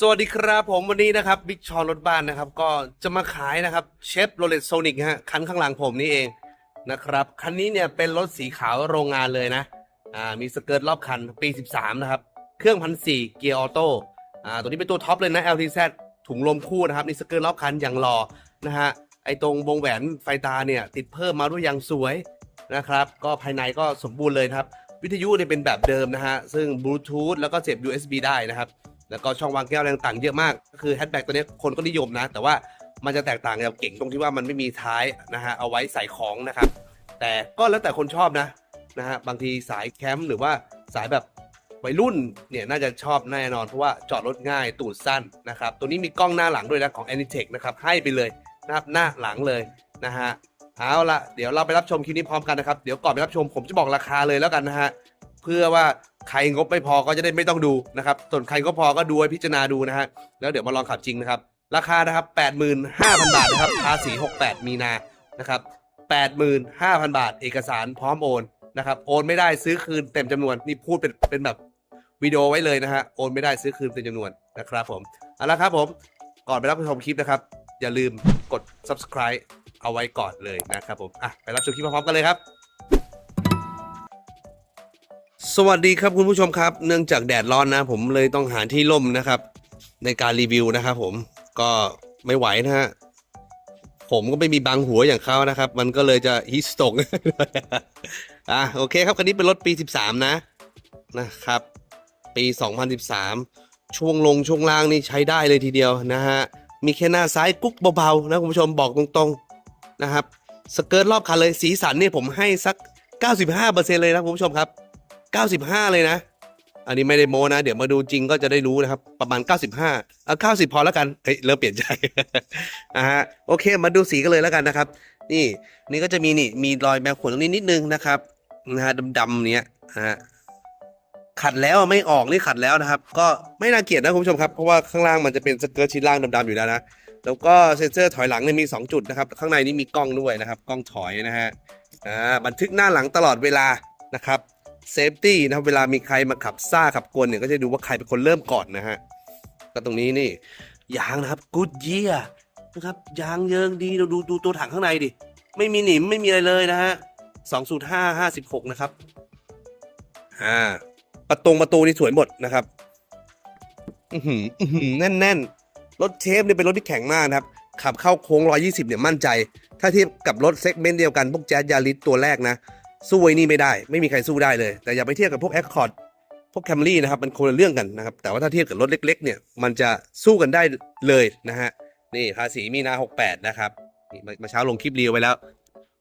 สวัสดีครับผมวันนี้นะครับบิ๊กชอนรถบ้านนะครับ ก็จะมาขายนะครับเชฟโรเลตโซนิกฮะคันข้างหลังผมนี่เองนะครับคันนี้เนี่ยเป็นรถสีขาวโรงงานเลยนะอ่ามีสเกิร์ตรอบคันปี 13 นะครับ เครื่องพันสี่เกียร์ออโต้อ่าตัวนี้เป็นตัวท็อปเลยนะ LTZ ถุงลมคู่นะครับนี่สเกิร์ตรอบคันอย่างหล่อนะฮะไอตรงวงแหวนไฟตาเนี่ยติดเพิ่มมาด้วยอย่างสวยนะครับก็ภายในก็สมบูรณ์เลยครับ วิทยุเนี่ยเป็นแบบเดิมนะฮะซึ่งบลูทูธแล้วก็เสียบ USB ได้นะครับ แล้วก็ช่องวางแก้วอะไรต่างๆเยอะมาก ก็คือแฮชแบ็กตัวนี้คนก็นิยมนะ แต่ว่ามันจะแตกต่างกับเก่งตรงที่ว่ามันไม่มีท้ายนะฮะเอาไว้ใส่ของนะครับ แต่ก็แล้วแต่คนชอบนะนะฮะบางทีสายแคมป์หรือว่าสายแบบวัยรุ่นเนี่ยน่าจะชอบแน่นอน เพราะว่าจอดรถง่ายตูดสั้นนะครับ ตัวนี้มีกล้องหน้าหลังด้วยนะของ Anitech นะครับให้ไปเลยนะครับหน้าหลังเลยนะฮะเอาละเดี๋ยวเราไปรับชมคลิปนี้พร้อมกันนะครับ เดี๋ยวก่อนไปรับชมผมจะบอกราคาเลยแล้วกันนะฮะเพื่อว่า ใครงบไม่พอก็จะได้ไม่ต้องดูนะครับส่วนใครก็พอก็ดูให้พิจารณาดูนะฮะแล้วเดี๋ยวมาลองขับจริงนะครับ ราคานะครับ 85,000 บาทนะครับภาษี 68 มีนานะครับ85,000 บาท เอกสารพร้อมโอนนะครับโอนไม่ได้ซื้อคืนเต็มจำนวนนี่พูดเป็นเป็นแบบวิดีโอไว้เลยนะฮะโอนไม่ได้ซื้อคืนเต็มจำนวนนะครับผมเอาละครับผมก่อนไปรับชมคลิปนะครับ อย่าลืมกด subscribe เอาไว้ก่อนเลยนะครับผมอะไปรับชมคลิปพร้อมๆกันเลยครับ สวัสดีครับคุณผู้ชมครับ เนื่องจากแดดร้อนนะ ผมเลยต้องหาที่ร่มนะครับ ในการรีวิวนะครับผมก็ไม่ไหวนะฮะผมก็ไม่มีบังหัวอย่างเขานะครับ มันก็เลยจะฮิสตกอะโอเคครับคันนี้เป็นรถปี 13 นะนะครับ ปี 2013 ช่วงลงช่วงล่างนี่ใช้ได้เลยทีเดียวนะฮะมีแค่หน้าซ้ายกุ๊กเบาๆนะคุณผู้ชมบอกตรงๆนะครับสเกิร์ตรอบคันเลยสีสันเนี่ยผมให้สัก 95%เลยนะคุณผู้ชมครับ 95 เลยนะ อันนี้ไม่ได้โมนะ เดี๋ยวมาดูจริงก็จะได้รู้นะครับ ประมาณ 95เอา90 พอแล้วกัน เฮ้ย เริ่มเปลี่ยนใจอ่าฮะโอเค มาดูสีกันเลยแล้วกันนะครับ นี่นี่ก็จะมีนี่มีรอยแมวขนตรงนี้นิดนึงนะครับนะฮะดำๆเนี้ยนะฮะขัดแล้วไม่ออกนี่ขัดแล้วนะครับ ก็ไม่น่าเกลียดนะคุณผู้ชมครับ เพราะว่าข้างล่างมันจะเป็นสเกิร์ตชิ้นล่างดำๆอยู่แล้วนะแล้วก็เซ็นเซอร์ถอยหลังเนี่ยมี 2 จุดนะครับ ข้างในนี่มีกล้องด้วยนะครับ กล้องถอยนะฮะอ่าบันทึกหน้าหลังตลอดเวลานะครับ เซฟตี้นะครับเวลามีใครมาขับซ่าขับกวนเนี่ยก็จะดูว่าใครเป็นคนเริ่มก่อนนะฮะก็ตรงนี้นี่ยางนะครับกูดเยียนะครับยางเยิงดีเราดูดูตัวถังข้างในดิไม่มีหนิมไม่มีอะไรเลยนะฮะสองสูตรห้าห้าสิบหกนะครับอ่าประตงประตูนี่สวยหมดนะครับอือหืออือหือแน่นแน่นรถเชฟเนี่ยเป็นรถที่แข็งมากนะครับ ขับเข้าโค้ง 120 เนี่ยมั่นใจ ถ้าเทียบกับรถเซกเมนต์เดียวกันพวกแจ๊สยาริสตัวแรกนะ สู้ไอ้นี่ไม่ได้ ไม่มีใครสู้ได้เลย แต่อย่าไปเทียบกับพวก Accord พวก Camry นะครับมันคนละเรื่องกันนะครับ แต่ว่าถ้าเทียบกับรถเล็ก ๆ เนี่ย มันจะสู้กันได้เลยนะฮะ นี่ภาษีมีนา 68 นะครับนี่มาเช้าลงคลิปรีวไว้แล้ว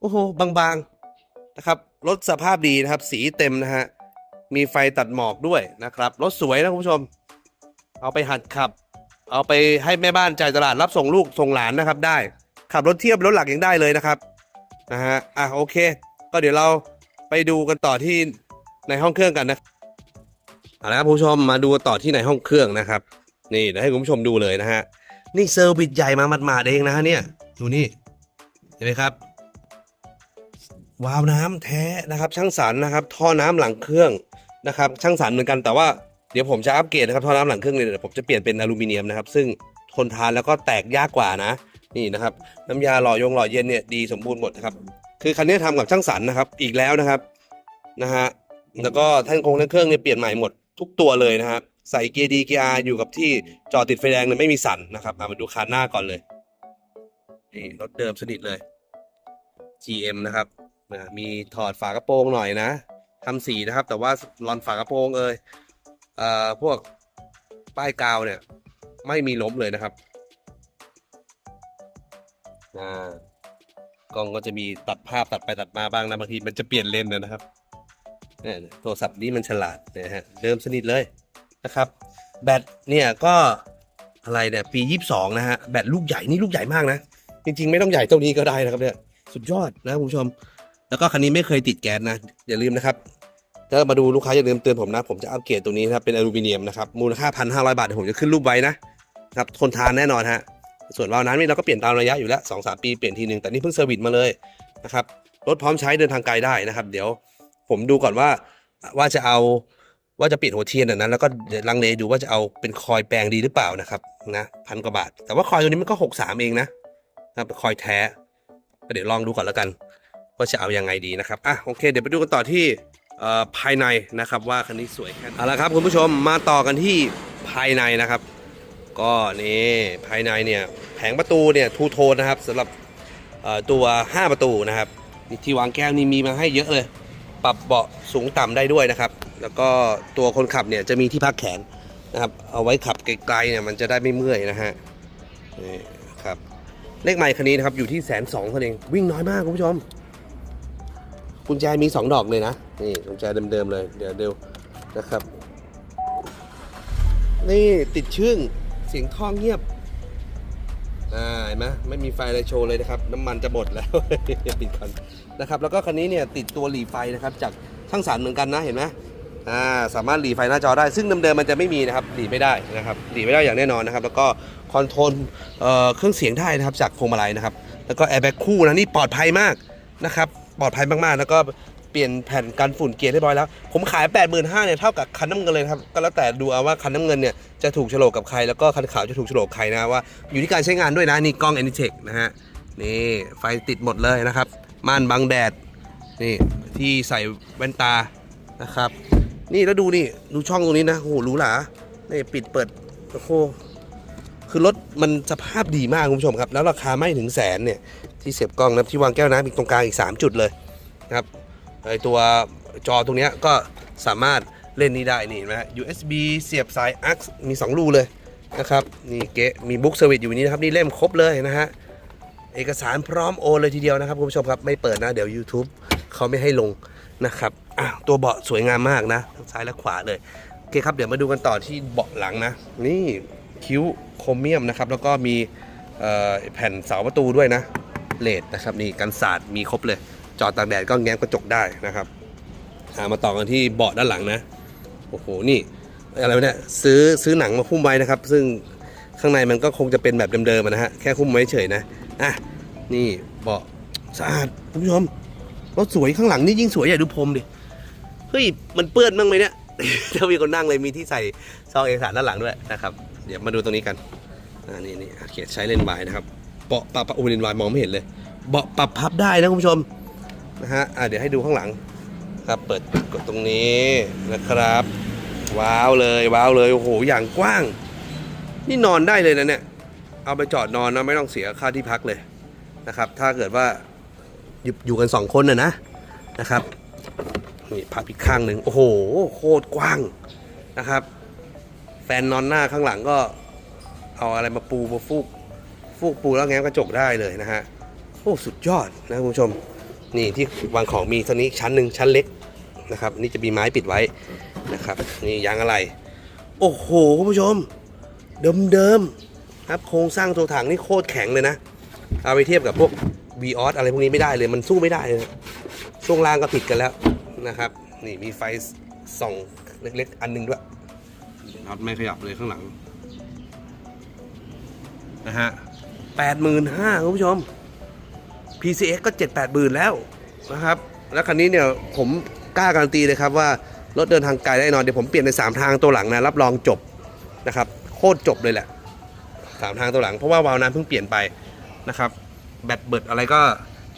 โอ้โห บางๆนะครับ รถสภาพดีนะครับ สีเต็มนะฮะ มีไฟตัดหมอกด้วยนะครับ รถสวยนะคุณผู้ชม เอาไปหัดขับ เอาไปให้แม่บ้านจ่ายตลาดรับส่งลูกส่งหลานนะครับได้ ขับรถเทียบรถหลักยังได้เลยนะครับนะฮะอะโอเค ก็เดี๋ยวเราไปดูกันต่อที่ในห้องเครื่องกันนะเอาละครับผู้ชมมาดูต่อที่ในห้องเครื่องนะครับ นี่เดี๋ยวให้คุณผู้ชมดูเลยนะฮะนี่เซอร์วิสใหญ่มาหมาดๆเองนะฮะเนี่ยดูนี่เห็นไหมครับวาล์วน้ำแท้นะครับ ช่างสรรนะครับ ท่อน้ำหลังเครื่องนะครับ ช่างสรรเหมือนกันแต่ว่าเดี๋ยวผมจะอัปเกรดนะครับท่อน้ำหลังเครื่องเนี่ยเดี๋ยวผมจะเปลี่ยนเป็นอลูมิเนียมนะครับ ซึ่งทนทานแล้วก็แตกยากกว่านะ นี่นะครับ น้ำยาหล่อยงหล่อเย็นเนี่ยดีสมบูรณ์หมดนะครับ คือคันนี้ทำกับช่างสรรนะครับ อีกแล้วนะครับนะฮะแล้วก็ท่านคงแท่นเครื่องเนี่ยเปลี่ยนใหม่หมดทุกตัวเลยนะครับใส่เกียร์ดีเกียร์ R อยู่กับที่จอดติดไฟแดงเนี่ยไม่มีสั่นนะครับามาดูคันหน้าก่อนเลยนี่รถเดิมสนิทเลย GM นะครับมีถอดฝากระโปรงหน่อยนะทำสีนะครับ แต่ว่าลอนฝากระโปรงเอยเอ่อพวกป้ายกาวเนี่ย ไม่มีล้มเลยนะครับอ่า กล้องก็จะมีตัดภาพตัดไปตัดมาบ้างนะบางทีมันจะเปลี่ยนเลนส์นะครับเนี่ยโทรศัพท์นี้มันฉลาดนะฮะเดิมสนิทเลยนะครับ แบตเนี่ยก็อะไรเนี่ยปี 22 นะฮะแบตลูกใหญ่นี่ลูกใหญ่มากนะ จริง ๆ ไม่ต้องใหญ่เท่านี้ก็ได้นะครับเนี่ยสุดยอดนะคุณผู้ชม แล้วก็คันนี้ไม่เคยติดแก๊สนะ อย่าลืมนะครับถ้ามาดูลูกค้าอย่าลืมเตือนผมนะ ผมจะอัปเกรดตัวนี้นะครับเป็นอลูมิเนียมนะครับมูลค่า1,500บาทเดี๋ยวผมจะขึ้นรูปไว้นะครับทนทานแน่นอนฮะ ส่วนวาล์วน้ำนี่เราก็เปลี่ยนตามระยะอยู่แล้วสองสามปีเปลี่ยนทีหนึ่งแต่นี่เพิ่งเซอร์วิสมาเลยนะครับรถพร้อมใช้เดินทางไกลได้นะครับ เดี๋ยวผมดูก่อนว่าว่าจะเอาว่าจะเปลี่ยนหัวเทียนอันนั้น แล้วก็เดี๋ยวลังเลดูว่าจะเอาเป็นคอยแปลงดีหรือเปล่านะครับนะพันกว่าบาท แต่ว่าคอยตัวนี้มันก็หกสามเองนะนะครับคอยแท้ก็เดี๋ยวลองดูก่อนแล้วกัน ว่าจะเอายังไงดีนะครับอะโอเค เดี๋ยวไปดูกันต่อที่ภายในนะครับว่าคันนี้สวยแค่ไหนเอาละครับคุณผู้ชมมาต่อกันที่ภายในนะครับ ก็นี่ภายในเนี่ยแผงประตูเนี่ยทูโทนนะครับสำหรับตัว 5 ประตูนะครับที่วางแก้วนี่มีมาให้เยอะเลย ปรับเบาะสูงต่ำได้ด้วยนะครับ แล้วก็ตัวคนขับเนี่ยจะมีที่พักแขนนะครับเอาไว้ขับไกลๆเนี่ยมันจะได้ไม่เมื่อยนะฮะนี่ครับเลขใหม่คันนี้นะครับอยู่ที่แสนสองเท่านั้นเองวิ่งน้อยมากคุณผู้ชมกุญแจมี 2 ดอกเลยนะนี่กุญแจเดิมๆเลยเดี๋ยวเดี๋ยวนะครับ นี่ติดชึ่ง สียงท่อเงียบ อ่าเห็นไหมไม่มีไฟอะไรโชว์เลยนะครับ น้ำมันจะหมดแล้ว ปิดก่อนนะครับ แล้วก็คันนี้เนี่ยติดตัวหลีไฟนะครับจากช่างสารเหมือนกันนะเห็นไหมอ่าสามารถหลีไฟหน้าจอได้ ซึ่งเดิมๆมันจะไม่มีนะครับหลีไม่ได้นะครับหลีไม่ได้อย่างแน่นอนนะครับ แล้วก็คอนโทรลเอ่อเครื่องเสียงได้นะครับจากพวงมาลัยนะครับ แล้วก็แอร์แบ็กคู่นะนี่ปลอดภัยมากนะครับ ปลอดภัยมากๆ แล้วก็ เปลี่ยนแผ่นกันฝุ่นเกียร์เรียบร้อยแล้ว ผมขาย 8 5 0 0 0เนี่ยเท่ากับคันน้ำเงินเลยครับ ก็แล้วแต่ดูเอาว่าคันน้ำเงินเนี่ยจะถูกโฉลกกับใคร แล้วก็คันขาวจะถูกโฉลกใครนะว่า อยู่ที่การใช้งานด้วยนะนี่กล้อง a n i t e c h นะฮะนี่ไฟติดหมดเลยนะครับ ม่านบังแดดนี่ที่ใส่แว่นตานะครับ นี่แล้วดูนี่ดูช่องตรงนี้นะโอ้โหหรูหรานี่ปิดเปิดโอ้โหคือรถมันสภาพดีมากคุณผู้ชมครับ แล้วราคาไม่ถึงแสนเนี่ยที่เสียบกล้องนะที่วางแก้วน้ำอีกตรงกลางอีก 3 จุดเลยนะครับ ไอตัวจอตรงนี้ก็สามารถเล่นนี้ได้นี่เห็นไหมฮะ USB เสียบสาย AUX มี 2 รูเลยนะครับนี่เกะมีบุ๊กเซอร์วิสอยู่นี้นะครับนี่เล่มครบเลยนะฮะเอกสารพร้อมโอนเลยทีเดียวนะครับคุณผู้ชมครับไม่เปิดนะเดี๋ยว YouTube เขาไม่ให้ลงนะครับอะตัวเบาะสวยงามมากนะทั้งซ้ายและขวาเลยโอเคครับเดี๋ยวมาดูกันต่อที่เบาะหลังนะ นี่คิ้วโครเมียมนะครับแล้วก็มีแผ่นเสาประตูด้วยนะเลดนะครับนี่กันศาสตร์มีครบเลย จอตากแดดก็แง้มกระจกได้นะครับามาต่อกันที่เบาะด้านหลังนะโอ้โหนี่อะไรเนี่ยซื้อซื้อหนังมาหุ้มไว้นะครับ ซึ่งข้างในมันก็คงจะเป็นแบบเดิมๆนะฮะแค่หุ้มไว้เฉยนะอะนี่เบาะสะอาดคุณผู้ชมรถสวยข้างหลังนี่ยิ่งสวยใหญ่ดูพรมดิเฮ้ยมันเปื้อนบ้างไหมเนี่ยถ้ามีคนนั่งเลยมีที่ใส่ซองเอกสารด้านหลังด้วยนะครับเดี๋ยวมาดูตรงนี้กันอ่านี่นี่เขียนใช้เลนส์วายนะครับเบาะปรับอุเลนส์วายมองไม่เห็นเลยเบาะปรับพับได้นะคุณผู้ชม นะฮะอ่าเดี๋ยวให้ดูข้างหลังครับเปิดกดตรงนี้นะครับ ว้าวเลยว้าวเลยโอ้โหอย่างกว้าง นี่นอนได้เลยนะเนี่ยเอาไปจอดนอนนะไม่ต้องเสียค่าที่พักเลยนะครับ ถ้าเกิดว่าอยู่อยู่กันสองคนนะนะนะครับนี่พับอีกข้างหนึ่งโอ้โหโคตรกว้างนะครับ แฟนนอนหน้าข้างหลังก็ เอาอะไรมาปูมาฟูกฟูกปูแล้วแง้มกระจกได้เลยนะฮะโอ้สุดยอดนะคุณผู้ชม นี่ที่วางของมีเท่านี้ชั้นหนึ่งชั้นเล็กนะครับ นี่จะมีไม้ปิดไว้นะครับ นี่ยางอะไร โอ้โหคุณผู้ชม เดิมๆครับโครงสร้างตัวถังนี่โคตรแข็งเลยนะ เอาไปเทียบกับพวก v ีออสอะไรพวกนี้ไม่ได้เลย มันสู้ไม่ได้เลยนะช่วงล่างก็ผิดกันแล้วนะครับ นี่มีไฟส่องเล็กๆ อันหนึงด้วยน็อตไม่ขยับเลยข้างหลังนะฮะแปดหมื่นห้าคุณผู้ชม PCX ก็เจ็ดแปดหมื่นแล้วนะครับ แล้วคันนี้เนี่ยผมกล้าการันตีเลยครับว่ารถเดินทางไกลแน่นอนเดี๋ยวผมเปลี่ยนในสามทางตัวหลังนะรับรองจบนะครับโคตรจบเลยแหละสามทางตัวหลังเพราะว่าวาล์วน้ำเพิ่งเปลี่ยนไปนะครับ แบตเบิดอะไรก็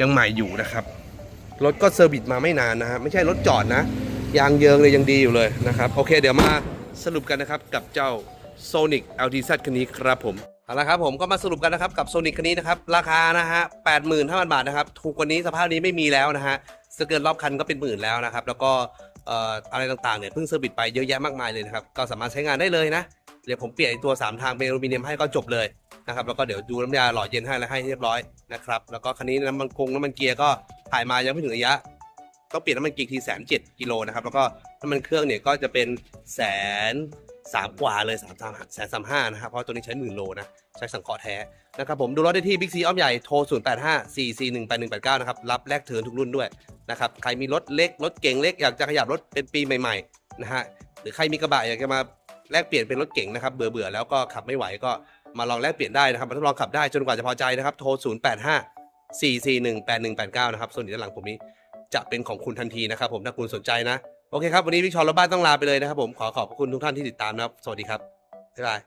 ยังใหม่อยู่นะครับรถก็เซอร์วิสมาไม่นานนะฮะไม่ใช่รถจอดนะยางเยิงเลยยังดีอยู่เลยนะครับ โอเคเดี๋ยวมาสรุปกันนะครับกับเจ้า Sonic LTZ คันนี้ครับผม เอาละครับผมก็มาสรุปกันนะครับกับ Sonic คันนี้นะครับราคานะฮะ85,000บาทนะครับถูกกว่านี้สภาพนี้ไม่มีแล้วนะฮะสเกินรอบคันก็เป็นหมื่นแล้วนะครับแล้วก็เอ่ออะไรต่างๆเนี่ยเพิ่งเซอร์วิสไปเยอะแยะมากมายเลยนะครับก็สามารถใช้งานได้เลยนะเดี๋ยวผมเปลี่ยนตัว 3 ทางเป็นอลูมิเนียมให้ก็จบเลยนะครับแล้วก็เดี๋ยวดูน้ำยาหล่อเย็นให้แล้วให้เรียบร้อยนะครับแล้วก็คันนี้น้ำมันคงน้ำมันเกียร์ก็ถ่ายมายังไม่ถึงระยะต้องเปลี่ยนน้ำมันเกียร์ทีแสนเจ็ดกิโลนะครับแล้วก็น้ำมันเครื่องเนี่ยก็จะเป็นแสน สามกว่าเลยสามสามแสนสามห้านะครับ เพราะตัวนี้ใช้หมื่นโลนะ ใช้สังเคราะห์แท้นะครับผมดูรถได้ที่บิ๊กซีอ้อมใหญ่โทร 0 8 5 4 4 1 8 1 8 9 นะครับ รับแลกเทินทุกรุ่นด้วยนะครับ ใครมีรถเล็ก รถเก่งเล็ก อยากจะขยับรถเป็นปีใหม่ๆนะฮะหรือใครมีกระบะอยากจะมาแลกเปลี่ยนเป็นรถเก๋งนะครับเบื่อเบื่อแล้วก็ขับไม่ไหวก็มาลองแลกเปลี่ยนได้นะครับมาทดลองขับได้จนกว่าจะพอใจนะครับโทร 0 8 5 4 4 1 8 1 8 9 นะครับส่วนด้านหลังผมนี้จะเป็นของคุณทันทีนะครับผมถ้าคุณสนใจนะ โอเคครับ วันนี้พี่ชอนรถบ้านต้องลาไปเลยนะครับผมขอขอบพระคุณทุกท่านที่ติดตามนะครับ สวัสดีครับบ๊ายบาย